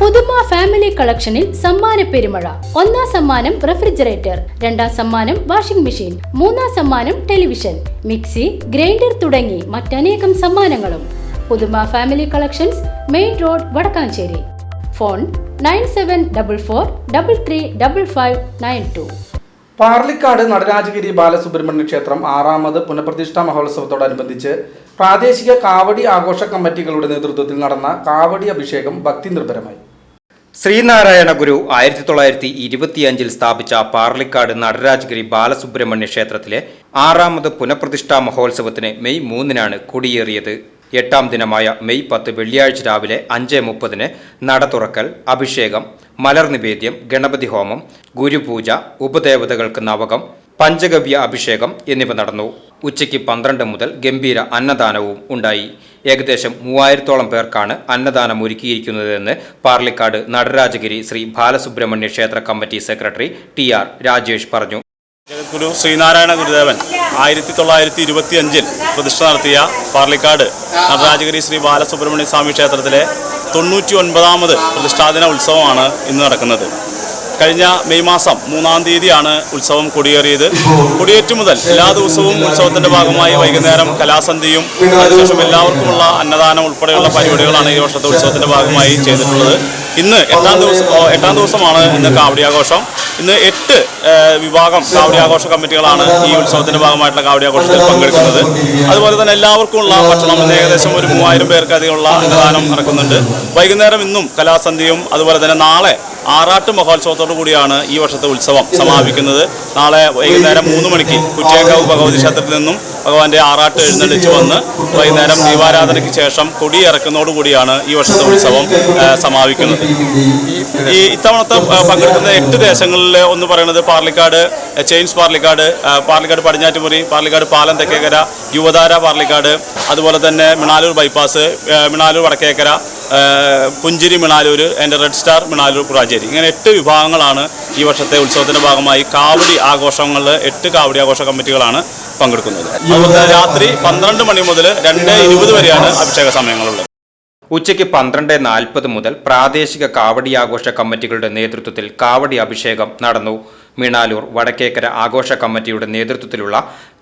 പുതുമ ഫാമിലി കളക്ഷനിൽ സമ്മാന പെരുമഴ. ഒന്നാം സമ്മാനം റെഫ്രിജറേറ്റർ രണ്ടാം സമ്മാനം വാഷിംഗ് മെഷീൻ മൂന്നാം സമ്മാനം ടെലിവിഷൻ മിക്സി ഗ്രൈൻഡർ തുടങ്ങി മറ്റനേകം സമ്മാനങ്ങളും. Puthuma family collections main road Vadakkanchery. Phone nine seven double four double three double five nine two. Parlikkad Natarajagiri Balasubrahmanya ക്ഷേത്രം ആറാമത് പുനഃപ്രതിഷ്ഠാ മഹോത്സവത്തോടനുബന്ധിച്ച് പ്രാദേശിക കാവടി ആഘോഷ കമ്മിറ്റികളുടെ നേതൃത്വത്തിൽ നടന്ന കാവടി അഭിഷേകം ഭക്തി നിർഭരമായി ശ്രീനാരായണ ഗുരു ആയിരത്തി തൊള്ളായിരത്തി ഇരുപത്തിയഞ്ചിൽ സ്ഥാപിച്ച പാർലിക്കാട് നടരാജഗിരി ബാലസുബ്രഹ്മണ്യ ക്ഷേത്രത്തിലെ ആറാമത് പുനഃപ്രതിഷ്ഠാ മഹോത്സവത്തിന് മെയ് മൂന്നിനാണ് കൊടിയേറിയത്. എട്ടാം ദിനമായ മെയ് പത്ത് വെള്ളിയാഴ്ച രാവിലെ അഞ്ച് മുപ്പതിന് നട തുറക്കൽ അഭിഷേകം മലർ നിവേദ്യം ഗണപതി ഹോമം ഗുരുപൂജ ഉപദേവതകൾക്ക് നവകം പഞ്ചഗവ്യ അഭിഷേകം എന്നിവ നടന്നു. ഉച്ചയ്ക്ക് പന്ത്രണ്ട് മുതൽ ഗംഭീര അന്നദാനവും ഉണ്ടായി. ഏകദേശം മൂവായിരത്തോളം പേർക്കാണ് അന്നദാനം ഒരുക്കിയിരിക്കുന്നതെന്ന് പാർലിക്കാട് നടരാജഗിരി ശ്രീ ബാലസുബ്രഹ്മണ്യ ക്ഷേത്ര committee secretary T R Rajesh പറഞ്ഞു. ജഗദ്ഗുരു ശ്രീനാരായണ ഗുരുദേവൻ ആയിരത്തി തൊള്ളായിരത്തി ഇരുപത്തി അഞ്ചിൽ പ്രതിഷ്ഠ നടത്തിയ പാർലിക്കാട് നടരാജഗിരി ശ്രീ ബാലസുബ്രഹ്മണ്യ സ്വാമി ക്ഷേത്രത്തിലെ തൊണ്ണൂറ്റി ഒൻപതാമത് പ്രതിഷ്ഠാദിന ഉത്സവമാണ് ഇന്ന് നടക്കുന്നത്. കഴിഞ്ഞ മെയ് മാസം മൂന്നാം തീയതിയാണ് ഉത്സവം കൊടിയേറിയത്. കൊടിയേറ്റു മുതൽ എല്ലാ ദിവസവും ഉത്സവത്തിന്റെ ഭാഗമായി വൈകുന്നേരം കലാസന്ധിയും അതിനുശേഷം എല്ലാവർക്കുമുള്ള അന്നദാനം ഉൾപ്പെടെയുള്ള പരിപാടികളാണ് ഈ വർഷത്തെ ഉത്സവത്തിന്റെ ഭാഗമായി ചെയ്തിട്ടുള്ളത്. ഇന്ന് എട്ടാം ദിവസം എട്ടാം ദിവസമാണ് ഇന്ന് കാവടിയാഘോഷം. ഇന്ന് എട്ട് വിഭാഗം കാവടിയാഘോഷ കമ്മിറ്റികളാണ് ഈ ഉത്സവത്തിന്റെ ഭാഗമായിട്ടുള്ള കാവടി ആഘോഷത്തിൽ പങ്കെടുക്കുന്നത്. അതുപോലെ തന്നെ എല്ലാവർക്കുമുള്ള ഭക്ഷണം ഇന്ന് ഏകദേശം ഒരു മൂവായിരം പേർക്ക് അധികമുള്ള അന്നദാനം നടക്കുന്നുണ്ട്. വൈകുന്നേരം ഇന്നും കലാസന്ധ്യയും അതുപോലെ തന്നെ നാളെ ആറാട്ട് മഹോത്സവത്തോടു കൂടിയാണ് ഈ വർഷത്തെ ഉത്സവം സമാപിക്കുന്നത്. നാളെ വൈകുന്നേരം മൂന്ന് മണിക്ക് കുറ്റിയേക്കാവ് ഭഗവതി ക്ഷേത്രത്തിൽ നിന്നും ഭഗവാന്റെ ആറാട്ട് എഴുന്നള്ളിച്ചു വന്ന് വൈകുന്നേരം ദീപാരാധനയ്ക്ക് ശേഷം കൊടിയിറക്കുന്നതോടുകൂടിയാണ് ഈ വർഷത്തെ ഉത്സവം സമാപിക്കുന്നത്. ഈ ഇത്തവണത്തെ പങ്കെടുക്കുന്ന എട്ട് ദേശങ്ങളിൽ ഒന്ന് പറയുന്നത് പാർലിക്കാട് ചെയിൻസ് പാർലിക്കാട് പാർലിക്കാട് പടിഞ്ഞാറ്റുമുറി പാർലിക്കാട് പാലം തെക്കേക്കര യുവതാര പാർലിക്കാട് അതുപോലെ തന്നെ മിണാലൂർ ബൈപ്പാസ് മിണാലൂർ വടക്കേക്കര പുഞ്ചിരി മിണാലൂർ എന്റെ റെഡ് സ്റ്റാർ മിണാലൂർ പുറാച്ചേരി ഇങ്ങനെ എട്ട് വിഭാഗങ്ങളാണ് ഈ വർഷത്തെ ഉത്സവത്തിന്റെ ഭാഗമായി കാവടി ആഘോഷങ്ങളിൽ എട്ട് കാവടി ആഘോഷ കമ്മിറ്റികളാണ് പങ്കെടുക്കുന്നത്. അതുപോലെ രാത്രി പന്ത്രണ്ട് മണി മുതൽ രണ്ട് ഇരുപത് വരെയാണ് അഭിഷേക സമയങ്ങളുള്ളത്. ഉച്ചയ്ക്ക് പന്ത്രണ്ട് നാൽപ്പത് മുതൽ പ്രാദേശിക കാവടി ആഘോഷ കമ്മിറ്റികളുടെ നേതൃത്വത്തിൽ കാവടി അഭിഷേകം നടന്നു. മീണാലൂർ വടക്കേക്കര ആഘോഷ കമ്മിറ്റിയുടെ നേതൃത്വത്തിലുള്ള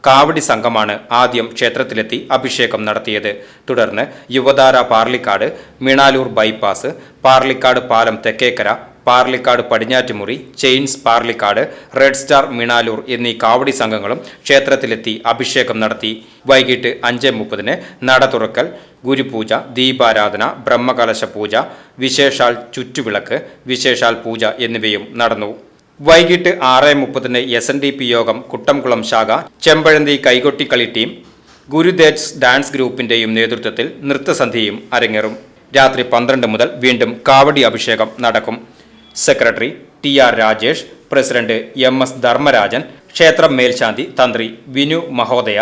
കാവടി സംഘമാണ് ആദ്യം ക്ഷേത്രത്തിലെത്തി അഭിഷേകം നടത്തിയത്. തുടർന്ന് യുവതാര പാർലിക്കാട് മീണാലൂർ ബൈപ്പാസ് പാർലിക്കാട് പാലം Thekkekkara Parlikkad Padinjattumuri chains Parlikkad red star Minalur എന്നീ കാവടി സംഘങ്ങളും ക്ഷേത്രത്തിലെത്തി അഭിഷേകം നടത്തി. വൈകിട്ട് അഞ്ച് മുപ്പതിന് നട തുറക്കൽ ഗുരുപൂജ ദീപാരാധന ബ്രഹ്മകലശ പൂജ വിശേഷാൽ ചുറ്റുവിളക്ക് വിശേഷാൽ പൂജ എന്നിവയും നടന്നു. വൈകിട്ട് ആറ് മുപ്പതിന് എസ് എൻ ഡി പി യോഗം കുട്ടംകുളം ശാഖ ചെമ്പഴന്തി കൈകൊട്ടിക്കളി ടീം ഗുരുദേജ് ഡാൻസ് ഗ്രൂപ്പിന്റെയും നേതൃത്വത്തിൽ നൃത്തസന്ധ്യയും അരങ്ങേറും. രാത്രി പന്ത്രണ്ട് മുതൽ വീണ്ടും കാവടി അഭിഷേകം നടക്കും. Secretary T R Rajesh president M S Dharmarajan ക്ഷേത്രം മേൽശാന്തി തന്ത്രി വിനു മഹോദയ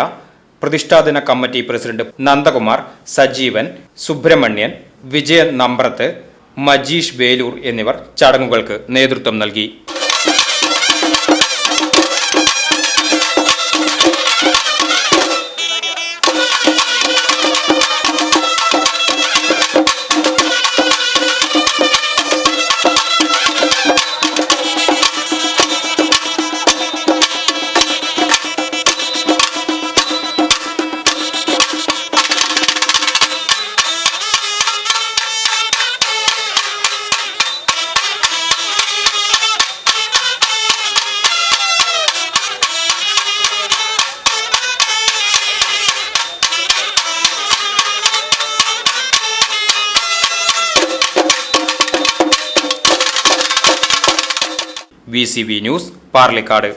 പ്രതിഷ്ഠാദിന കമ്മിറ്റി പ്രസിഡന്റ് നന്ദകുമാർ സജീവൻ സുബ്രഹ്മണ്യൻ വിജയൻ നമ്പ്രത്ത് മജീഷ് വേലൂർ എന്നിവർ ചടങ്ങുകൾക്ക് നേതൃത്വം നൽകി. V news Parlikkad